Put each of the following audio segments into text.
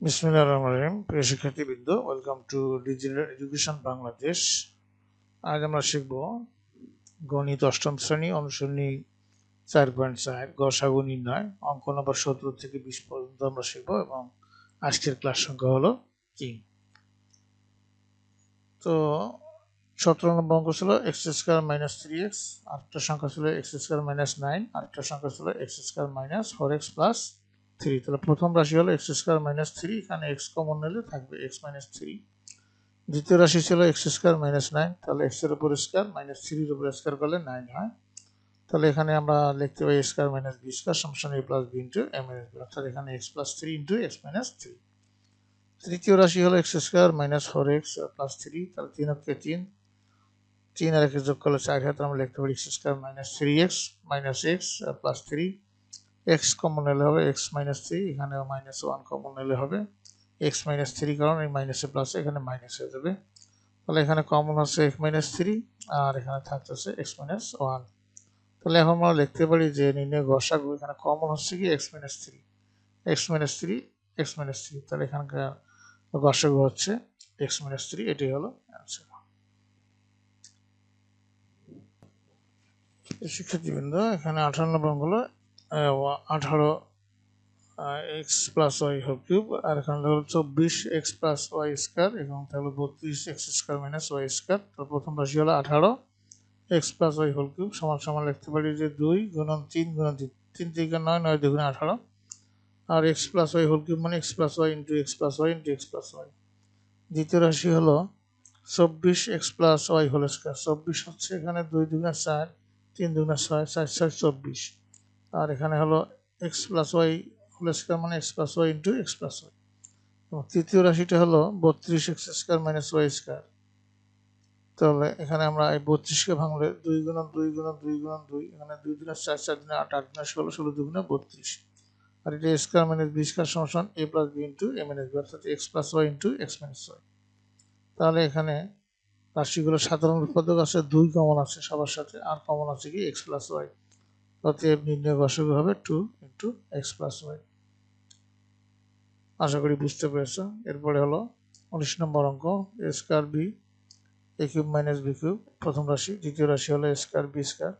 বিসমিল্লাহ রহমান রহিম। প্রিয় শিক্ষার্থীবৃন্দ welcome to digital education Bangladesh আজ আমরা শিখব গণিত অষ্টম শ্রেণি অনুসরণী চার পয়েন্ট চার গসাগু নির্ণয়। অঙ্ক নম্বর সতেরো থেকে বিশ পর্যন্ত আমরা শিখব এবং আজকের ক্লাস সংখ্যা হলো তিন। তো সতেরো নম্বর অঙ্ক ছিল x square minus three x আরেকটা সংখ্যা ছিল এক্স স্কোয়ার মাইনাস নাইন আরেকটা সংখ্যা ছিল x square minus four x plus three তাহলে প্রথম রাশি হলো এক্স স্কোয়ার মাইনাস থ্রি এখানে এক্স কমন নিলে থাকবে এক্স মাইনাস থ্রি দ্বিতীয় রাশি ছিল এক্স স্কোয়ার মাইনাস নাইন তাহলে এক্সের উপর স্কোয়ার মাইনাস থ্রির উপর স্কোয়ার করলে নাইন হয়। তাহলে এখানে আমরা লিখতে পাই স্কোয়ার মাইনাস বি স্কোয়ার সমস্যা a plus b into m b অর্থাৎ এখানে x plus three into x minus three তৃতীয় রাশি হলো x square minus four x plus three তাহলে তিন হচ্ছে তিন। তিন আর একে যোগ করলে চার হাতে আমরা লিখতে পারি x square minus three x minus x plus three x common নিলে হবে এক্স মাইনাস থ্রি এখানেও মাইনাস ওয়ান কমন নিলে হবে। এক্স মাইনাস থ্রি কারণ এই মাইনাসে প্লাসে এখানে মাইনাস হয়ে যাবে। তাহলে এখানে কমন হচ্ছে এক্স মাইনাস থ্রি আর এখানে থাকতেছে এক্স মাইনাস ওয়ান তাহলে এখন আমরা লিখতে পারি যে নির্ণয় গসাগু এখানে কমন হচ্ছে কি x minus three x minus three x minus three তাহলে এখানকার গসাগু হচ্ছে এক্স মাইনাস থ্রি এটাই হলো অ্যান্সার শিক্ষার্থীবৃন্দ, এখানে আঠারো নম্বর হলো আঠারো x plus y whole cube আর এখানে হলো চব্বিশ এক্স প্লাস ওয়াই স্কোয়ার এবং তাহলে বত্রিশ x square minus y square তো প্রথম রাশি হলো আঠারো x plus y whole cube সমান সমান লিখতে পারি যে দুই গুণন তিন গুণন তিন তিন থেকে নয় নয় দুগুণে আঠারো, আর x plus y whole cube মানে x plus y into x plus y into x plus y দ্বিতীয় রাশি হলো চব্বিশ x plus y whole square চব্বিশ হচ্ছে এখানে দুই দুগুণে চার, তিন দুগুণে ছয়, চার, ছয়, চব্বিশ। আর এখানে হলো x plus y whole square মানে x plus y into x plus y এবং তৃতীয় রাশিটা হলো বত্রিশ x square minus y square তাহলে এখানে আমরা এই বত্রিশকে ভাঙলে দুই গুণ দুই গুণ দুই গুণ দুই, এখানে দুই দিনে চার চার দিনে আট আট দিনে ষোলো ষোলো দুই গুণে বত্রিশ। আর এটা স্কোয়ার মাইনাস বি স্কোয়ার সমান a plus b into a minus b অর্থাৎ x plus y into x minus y তাহলে এখানে রাশিগুলো সাধারণ উৎপাদক আছে, দুই কমন আছে সবার সাথে, আর কমন আছে কি এক্স প্লাস ওয়াই অতএব নির্ণয় গসক হবে two into x plus y আশা করি বুঝতে পেরেছ। এরপরে হলো উনিশ নম্বর অঙ্ক square b a cube minus b cube প্রথম রাশি, দ্বিতীয় রাশি হলো square b square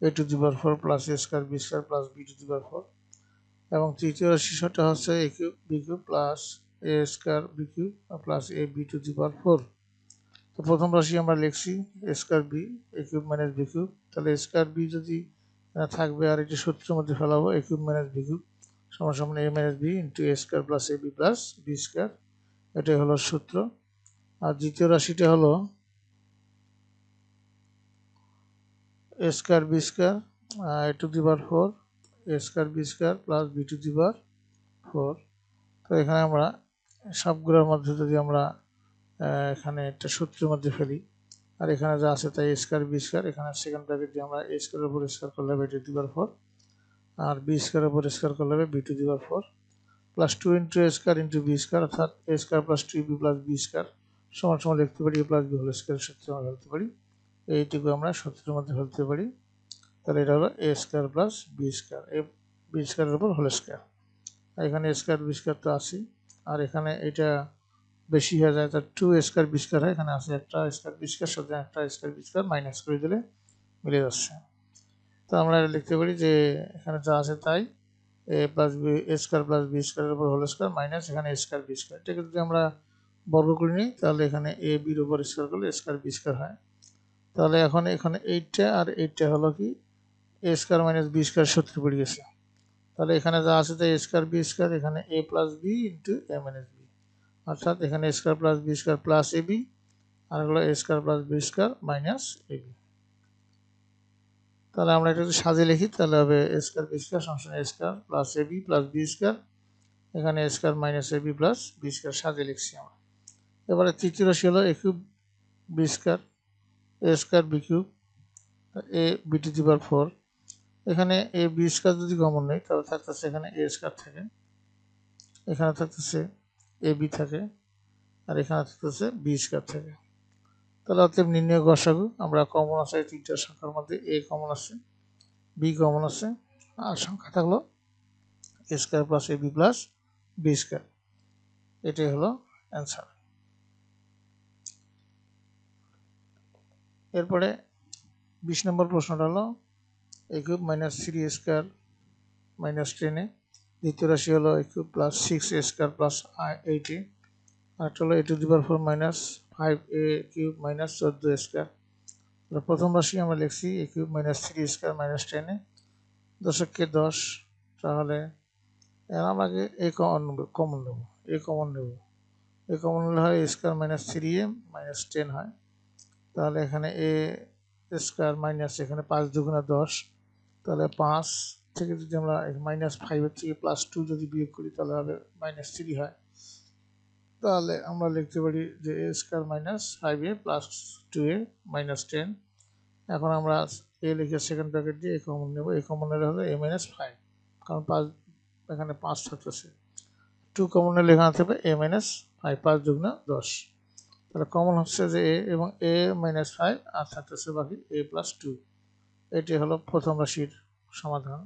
a to the bar four plus a square b square plus b to the bar four এবং তৃতীয় রাশি সেটা হচ্ছে a cube b cube plus a square b cube plus a b to the bar four তো প্রথম রাশি আমরা লিখছি square b a cube minus b cube তাহলে স্কোয়ার বি যদি থাকবে আর এটি সূত্রের মধ্যে ফেলাবো a cube minus b cube সমান সমান a minus b into a square plus a b plus b square এটাই হলো সূত্র। আর দ্বিতীয় রাশিটা হলো a square b square a to the bar four a square b square plus b to the bar four তো এখানে আমরা সবগুলোর মধ্যে যদি আমরা এখানে একটা সূত্রের মধ্যে ফেলি আর এখানে যা আছে তাই স্কোয়ার বি স্কোয়ার এখানে সেকেন্ড ব্র্যাকেট দিয়ে আমরা এ স্কোয়ারের উপর স্কোয়ার করলে হবে টু দি বার ফোর আর বি স্কোয়ারের উপর স্কোয়ার করলে হবে B to the bar four plus two into a square into b square অর্থাৎ a square plus two b plus b square সমান সমান লিখতে পারি a plus b whole square সূত্রে আমরা ফেলতে পারি, এইটুকু আমরা সূত্রের মধ্যে ফেলতে পারি, তাহলে এটা হলো a square plus b square a b স্কোয়ারের উপর হোল স্কোয়ার এখানে স্কোয়ার বি স্কোয়ার তো আসি আর এখানে এটা বেশি হয়ে যায় তার টু স্কোয়ার বি স্কোয়ার হয়। এখানে আছে একটা স্কোয়ার বি স্কোয়ার সুতরাং একটা স্কোয়ার বি স্কোয়ার মাইনাস করে দিলে মিলে যাচ্ছে। তো আমরা এটা লিখতে পারি যে এখানে যা আছে তাই, a plus b square plus b স্কোয়ারের উপর হোল স্কোয়ার মাইনাস এখানে স্কোয়ার বি স্কোয়ার এটাকে যদি আমরা বর্গ করে নিই, তাহলে এখানে এ বির উপর স্কোয়ার করলে স্কোয়ার বি স্কোয়ার হয়। তাহলে এখন এখানে এইটটা আর এইটটা হলো কি? A square minus b square সূত্রে পড়ে গেছে। তাহলে এখানে যা আছে তাই স্কোয়ার বি স্কোয়ার এখানে a plus b into a minus অর্থাৎ এখানে square plus b square plus a b আর হলো square plus b square minus a b তাহলে আমরা এটা যদি সাজিয়ে লিখি, তাহলে হবে square B square সংশন a square plus b plus b square এখানে square minus a b plus b square সাজিয়ে লিখছি আমরা। এবারে তৃতীয় রাশি হলো a cube b square a square b cube a b to four এখানে এ বি স্কোয়ার যদি কমন নেই, তাহলে থাকতেছে এখানে এ স্কোয়ার থাকে। এখানে থাকতেছে এ বি থাকে, আর এখানে থাকতেছে বি স্কোয়ার থাকে। তাহলে অতএব নির্ণয় গসাগু, আমরা কমন আছে তিনটা সংখ্যার মধ্যে এ কমন আছে বি কমন আছে, আর সংখ্যা থাকল a square plus a b plus b square এটাই হলো অ্যান্সার এরপরে বিশ নম্বর প্রশ্নটা হলো a cube minus three square minus ten a দ্বিতীয় রাশি হলো a plus six a square plus eight a আরেকটা হলো a to the power four minus five a cube minus চোদ্দ স্কোয়ার প্রথম রাশি আমরা লিখছি a cube minus three square minus ten a দশককে দশ, তাহলে আমাকে এ কমন নেব কমন নেব এ কমন নেব। এ কমন নিলে হয় square minus three m minus ten হয়। তাহলে এখানে এ স্কোয়ার মাইনাস এখানে পাঁচ দুগুণা দশ, তাহলে পাঁচ থেকে যদি আমরা মাইনাস ফাইভের থেকে প্লাস টু যদি বিয়োগ করি, তাহলে হবে মাইনাস থ্রি হয়। তাহলে আমরা লিখতে পারি যে a square minus five a plus two a minus ten এখন আমরা এ লিখে সেকেন্ড ব্র্যাকেট দিয়ে এ কমন নেব। এ কমন নিলে হবে এ মাইনাস ফাইভ কারণ পাঁচ, এখানে পাঁচ থাকতেছে। টু কমন নিলে এখানে থাকবে এ মাইনাস ফাইভ পাঁচ দুগুণা দশ। তাহলে কমন হচ্ছে যে এ এবং এ মাইনাস ফাইভ আর থাকতেছে বাকি এ প্লাস টু এটি হলো প্রথম রাশির সমাধান।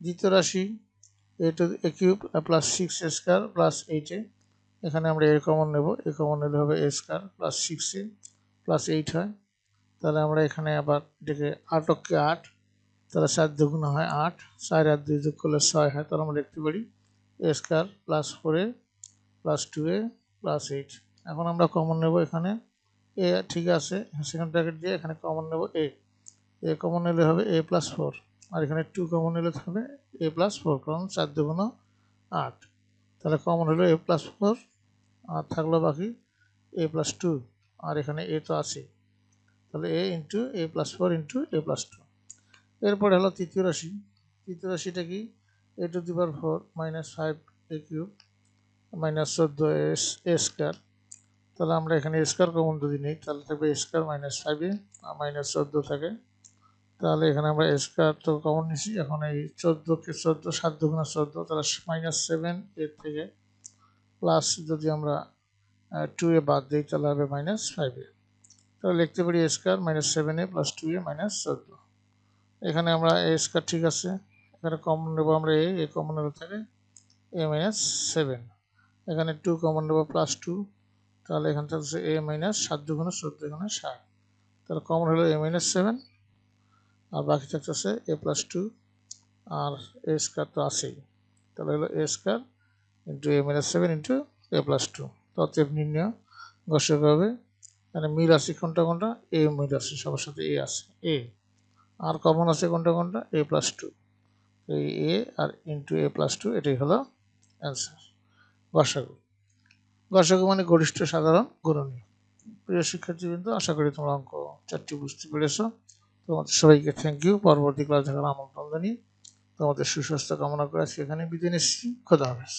দ্বিতীয় রাশি a to a cube plus six a square plus eight এখানে আমরা এ কমন নেব এ কমন নিলে হবে a square plus six a plus eight হয়। তাহলে আমরা এখানে আবার এটাকে আটককে আট, তাহলে সাত দুগুণ হয় আট, চার আর দুই যোগ করলে ছয় হয়, তাহলে আমরা লিখতে পারি a square plus four a plus two a plus eight এখন আমরা কমন নেব এখানে। এ ঠিক আছে সেকেন্ড ব্র্যাকেট দিয়ে এখানে কমন নেব এ এ কমন নিলে হবে এ প্লাস ফোর আর এখানে টু কমন নিলে হবে এ প্লাস ফোর কারণ চার দুগুণ আট। তাহলে কমন হলো এ প্লাস ফোর আর থাকল বাকি এ প্লাস টু আর এখানে এ তো আছে। তাহলে a into a plus four into a plus two এরপরে হলো তৃতীয় রাশি। তৃতীয় রাশিটা কি? A to the power four minus five a cube minus চোদ্দ এস এ স্কোয়ার তাহলে আমরা এখানে স্কোয়ার কমন যদি নিই, তাহলে থাকবে স্কোয়ার মাইনাস ফাইভে আর মাইনাস চোদ্দ থাকে। তাহলে এখানে আমরা স্কোয়ার তো কমন নিছি এখন এই চোদ্দোকে চোদ্দ, সাত দুগুণা চোদ্দ, তাহলে মাইনাস সেভেন এর থেকে প্লাস যদি আমরা টু এ বাদ দিই, তাহলে হবে মাইনাস ফাইভে তাহলে লিখতে পারি square minus seven a plus two a minus চোদ্দ। এখানে আমরা এ স্কোয়ার ঠিক আছে। এখানে কমন নেব আমরা এ এ কমন নেব থাকে এ মাইনাস সেভেন এখানে টু কমন নেব প্লাস টু তাহলে এখান থাকছে এ মাইনাস সাত দুগুণে চোদ্দ এখানে ষাট। তাহলে কমন হলো এ মাইনাস সেভেন আর বাকি থাকতেছে এ প্লাস টু আর এ স্কোয়ার তো আছেই। তাহলে হলো a square into a minus seven into a plus two তত্ত্বের নির্ণয় গসক হবে। মানে মিল আছে কোনটা কোনটা? এ মিল আছে, সবার সাথে এ আছে। এ আর কমন আছে কোনটা কোনটা? এ প্লাস টু এই এ আর ইন্টু এ প্লাস টু এটাই হলো অ্যান্সার গসাগু গসাগু মানে গরিষ্ঠ সাধারণ, গুণনীয়। প্রিয় শিক্ষার্থীবৃন্দ, আশা করি তোমরা অঙ্ক চারটি বুঝতে পেরেছ। তোমাদের সবাইকে থ্যাংক ইউ পরবর্তী ক্লাস দেখার আমন্ত্রণ জানিয়ে তোমাদের সুস্বাস্থ্য কামনা করে আজকে এখানে বিদায় নিচ্ছি। খোদা হাফেজ।